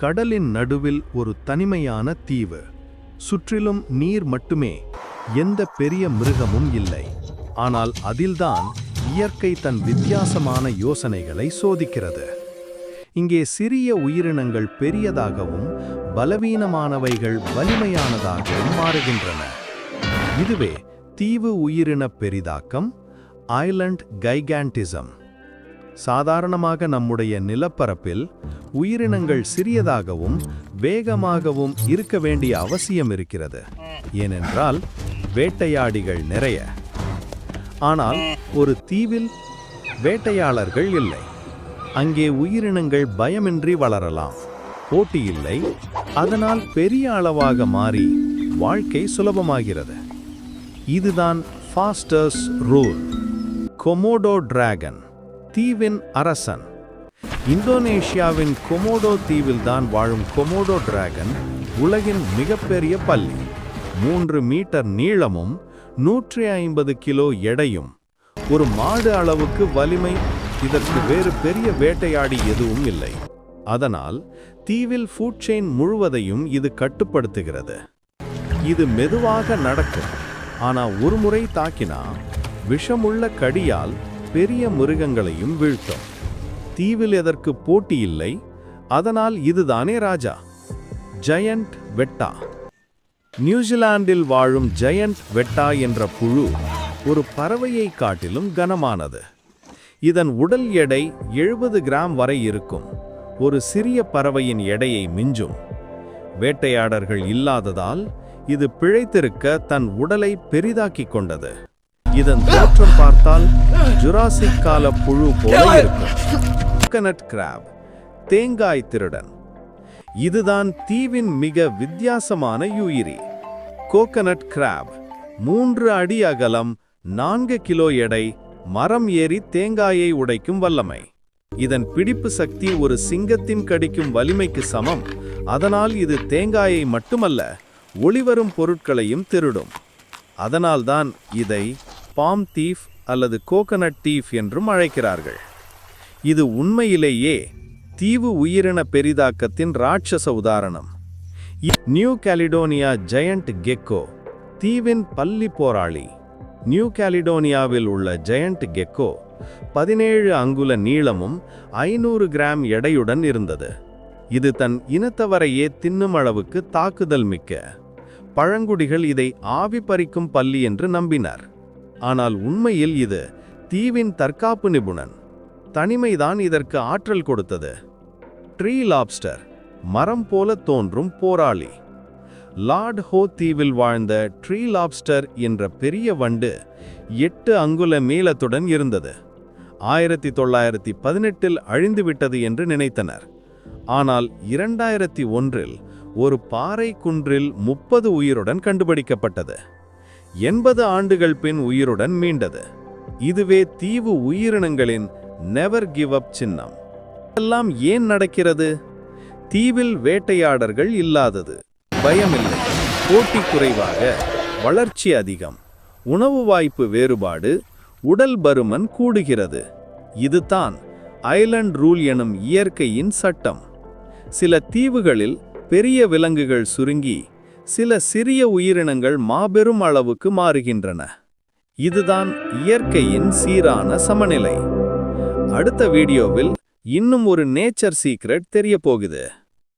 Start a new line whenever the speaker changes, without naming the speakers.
கடலின் நடுவில் ஒரு தனிமையான தீவு. சுற்றிலும் நீர் மட்டுமே எந்த பெரிய மிருகமும் இல்லை. ஆனால் அதில்தான் இயற்கை தன் வித்தியாசமான யோசனைகளை சோதிக்கிறது. இங்கே சிறிய உயிரினங்கள் பெரியதாகவும் பலவீனமானவைகள் வலிமையானதாகவும் மாறுகின்றன. இதுவே தீவு உயிரின பெரிதாக்கம் ஐலண்ட் கைகான்டிசம் சாதாரணமாக நம்முடைய நிலப்பரப்பில் உயிரினங்கள் சிறியதாகவும் வேகமாகவும் இருக்க வேண்டிய அவசியம் இருக்கிறது. ஏனென்றால் வேட்டையாடிகள் நிறைய. ஆனால் ஒரு தீவில் வேட்டையாளர்கள் இல்லை. அங்கே உயிரினங்கள் பயமின்றி வளரலாம். போட்டி இல்லை. அதனால் பெரிய அளவாக மாறி வாழ்க்கை சுலபமாகிறது. இதுதான் ஃபாஸ்டர்ஸ் ரூல் கொமோடோ டிராகன் தீவின் அரசன். இந்தோனேஷியாவின் கொமோடோ தீவில்தான் வாழும் கொமோடோ டிராகன் உலகின் மிகப்பெரிய பள்ளி. மூன்று மீட்டர் நீளமும் நூற்றி ஐம்பது கிலோ எடையும். ஒரு மாடு அளவுக்கு வலிமை இதற்கு வேறு பெரிய வேட்டையாடி எதுவும் இல்லை. அதனால் தீவில் ஃபுட் செயின் முழுவதையும் இது கட்டுப்படுத்துகிறது. இது மெதுவாக நடக்கும். ஆனால் ஒரு முறை தாக்கினா விஷமுள்ள கடியால் பெரிய மிருகங்களையும் வீழ்த்தும். தீவில் எதற்கு போட்டி இல்லை அதனால் இதுதானே ராஜா. ஜயண்ட் வெட்டா. நியூசிலாந்தில் வாழும் ஜயண்ட் வெட்டா என்ற புழு ஒரு பறவையை காட்டிலும் கனமானது. இதன் உடல் எடை எழுபது கிராம் வரை இருக்கும். ஒரு சிறிய பறவையின் எடையை மிஞ்சும். வேட்டையாடர்கள் இல்லாததால் இது பிழைத்திருக்க தன் உடலை பெரிதாக்கிக் கொண்டது. இதன் தோற்றம் பார்த்தால் ஜுராசிக் கால புழு போல இருக்கும். கோகனட் கிராப் தேங்காய் திருடன். இதுதான் தீவின் மிக வித்தியாசமான யுயிரி. கோகனட் கிராப் மூன்று அடி அகலம் நான்கு கிலோ எடை மரம் ஏறி தேங்காயை உடைக்கும் வல்லமை. இதன் பிடிப்பு சக்தி ஒரு சிங்கத்தின் கடிக்கும் வலிமைக்கு சமம். அதனால் இது தேங்காயை மட்டுமல்ல ஒளிவரும் பொருட்களையும் திருடும். அதனால்தான் இதை பாம் தீஃப் அல்லது கோகனட் தீஃப் என்றும் அழைக்கிறார்கள். இது உண்மையிலேயே தீவு உயிரின பெரிதாக்கத்தின் ராட்சச உதாரணம். நியூ கேலிடோனியா ஜெயண்ட் கெக்கோ தீவின் பள்ளி போராளி. நியூ கேலிடோனியாவில் உள்ள ஜெயண்ட் கெக்கோ பதினேழு அங்குல நீளமும் ஐநூறு கிராம் எடையுடன் இருந்தது. இது தன் இனத்தவரையே தின்னும் அளவுக்கு தாக்குதல் மிக்க. பழங்குடிகள் இதை ஆவி பறிக்கும் பள்ளி என்று நம்பினார். ஆனால் உண்மையில் இது தீவின் தற்காப்பு நிபுணன். தனிமைதான் இதற்கு ஆற்றல் கொடுத்தது. ட்ரீ லாப்ஸ்டர் மரம் போல தோன்றும் போராளி. லார்ட் ஹோ தீவில் வாழ்ந்த ட்ரீ லாப்ஸ்டர் என்ற பெரிய வண்டு எட்டு அங்குல மீளத்துடன் இருந்தது. ஆயிரத்தி தொள்ளாயிரத்தி பதினெட்டில் அழிந்துவிட்டது என்று நினைத்தனர். ஆனால் இரண்டாயிரத்தி ஒன்றில் ஒரு பாறை குன்றில் முப்பது உயிருடன் கண்டுபிடிக்கப்பட்டது. எண்பது ஆண்டுகள் பின் உயிருடன் மீண்டது. இதுவே தீவு உயிரினங்களின் நெவர் கிவ் அப் சின்னம். எல்லாம் ஏன் நடக்கிறது? தீவில் வேட்டையாடர்கள் இல்லாதது. பயமில்லை. போட்டி குறைவாக வளர்ச்சி அதிகம். உணவு வாய்ப்பு வேறுபாடு உடல் பருமன் கூடுகிறது. இதுதான் ஐலண்ட் ரூல் எனும் இயற்கையின் சட்டம். சில தீவுகளில் பெரிய விலங்குகள் சுருங்கி சில சிறிய உயிரினங்கள் மாபெரும் அளவுக்கு மாறுகின்றன. இதுதான் இயற்கையின் சீரான சமநிலை. அடுத்த வீடியோவில் இன்னும் ஒரு நேச்சர் சீக்ரெட் தெரிய போகுது